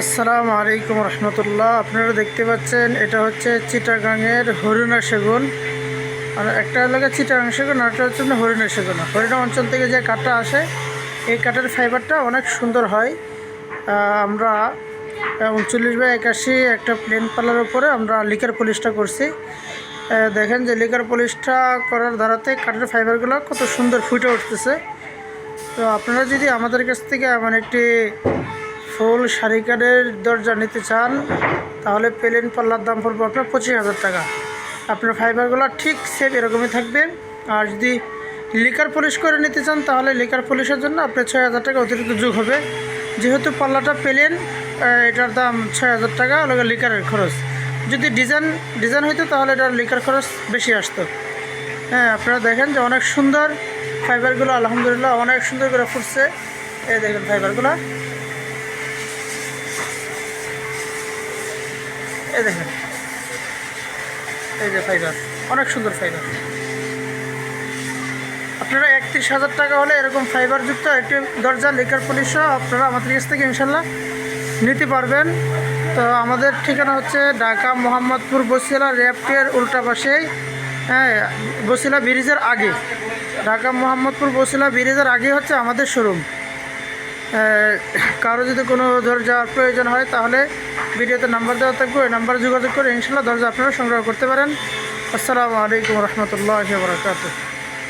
আসসালামু আলাইকুম রহমতুল্লাহ। আপনারা দেখতে পাচ্ছেন, এটা হচ্ছে চিটাগাংয়ের হরিণা সেগুন। আর একটা এলাকা চিটাগাং সেগুন, আর একটা হচ্ছে হরিণা সেগুন। হরিণা অঞ্চল থেকে যে কাঠটা আসে, এই কাঠের ফাইবারটা অনেক সুন্দর হয়। আমরা উনচল্লিশ বাই একাশি একটা প্লেন পালার উপরে আমরা লিকার পলিশটা করছি। দেখেন যে লিকার পলিশটা করার ধারাতে কাঠের ফাইবারগুলো কত সুন্দর ফুটে উঠতেছে। তো আপনারা যদি আমাদের কাছ থেকে এমন একটি ফুল শাড়ি কাঠের দরজা নিতে চান, তাহলে প্লেন পাল্লার দাম পড়বে আপনার পঁচিশ হাজার টাকা। আপনার ফাইবারগুলো ঠিক সেম এরকমই থাকবে। আর যদি লিকার পলিশ করে নিতে চান, তাহলে লিকার পলিশের জন্য আপনার ছয় হাজার টাকা অতিরিক্ত যোগ হবে। যেহেতু পাল্লাটা প্লেন এটার দাম ছয় হাজার টাকা ওগুলো লিকারের খরচ। যদি ডিজাইন ডিজাইন হইতো, তাহলে এটার লিকার খরচ বেশি আসতো। হ্যাঁ আপনারা দেখেন যে অনেক সুন্দর ফাইবারগুলো, আলহামদুলিল্লাহ অনেক সুন্দর করে ফুটছে। এই দেখেন ফাইবারগুলো। এই দেখেন। এই যে ফাইবার অনেক সুন্দর ফাইবার আপনারা একত্রিশ হাজার টাকা হলে এরকম ফাইবারযুক্ত একটি দরজা লেকার পুলিশও আপনারা আমাদের কাছ থেকে ইনশাল্লাহ নিতে পারবেন। তো আমাদের ঠিকানা হচ্ছে ঢাকা মোহাম্মদপুর বসিলা র্যাপটের উল্টা পাশেই হ্যাঁ বসিলা ব্রিজের আগে। ঢাকা মোহাম্মদপুর বসিলা ব্রিজের আগে হচ্ছে আমাদের শোরুম। কারও যদি কোনো দরজার প্রয়োজন হয় তাহলে ভিডিওতে নাম্বার দেওয়া থাকবে, ওই নাম্বারে যোগাযোগ করে ইনশাল্লাহ দরজা আপনারা সংগ্রহ করতে পারেন। আসসালামু আলাইকুম রহমতুল্লাহ বরকাত